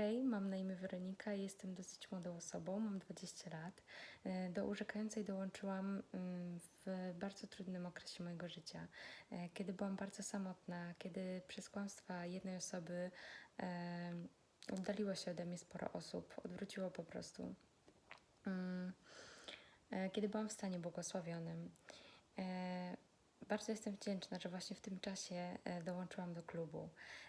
Hej, mam na imię Weronika jestem dosyć młodą osobą, mam 20 lat. E, Do urzekającej dołączyłam mm, w bardzo trudnym okresie mojego życia, e, kiedy byłam bardzo samotna, kiedy przez kłamstwa jednej osoby oddaliło się ode mnie sporo osób, odwróciło po prostu. Mm, e, Kiedy byłam w stanie błogosławionym. Bardzo jestem wdzięczna, że właśnie w tym czasie e, dołączyłam do klubu.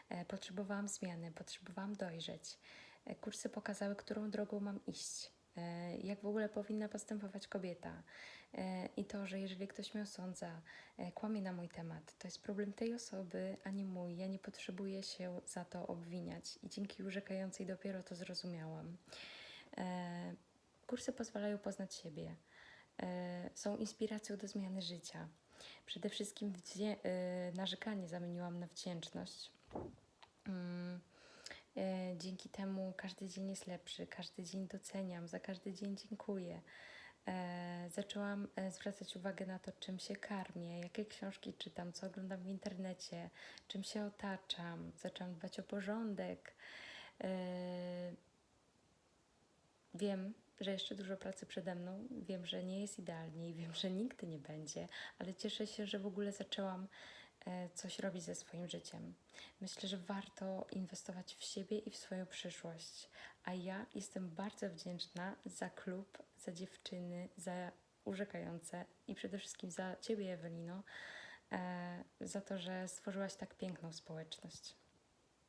E, Potrzebowałam zmiany, potrzebowałam dojrzeć. E, Kursy pokazały, którą drogą mam iść, jak w ogóle powinna postępować kobieta. I to, że jeżeli ktoś mnie osądza, kłamie na mój temat, to jest problem tej osoby, a nie mój. Ja nie potrzebuję się za to obwiniać. I dzięki urzekającej dopiero to zrozumiałam. Kursy pozwalają poznać siebie. Są inspiracją do zmiany życia. Przede wszystkim wdzie- e, narzekanie zamieniłam na wdzięczność. Mm, e, Dzięki temu każdy dzień jest lepszy, każdy dzień doceniam, za każdy dzień dziękuję. E, Zaczęłam e, zwracać uwagę na to, czym się karmię, jakie książki czytam, co oglądam w internecie, czym się otaczam. Zaczęłam dbać o porządek. E, Wiem, że jeszcze dużo pracy przede mną, wiem, że nie jest idealnie i wiem, że nigdy nie będzie, ale cieszę się, że w ogóle zaczęłam e, coś robić ze swoim życiem. Myślę, że warto inwestować w siebie i w swoją przyszłość. A ja jestem bardzo wdzięczna za klub, za dziewczyny, za urzekające i przede wszystkim za Ciebie, Ewelino, e, za to, że stworzyłaś tak piękną społeczność.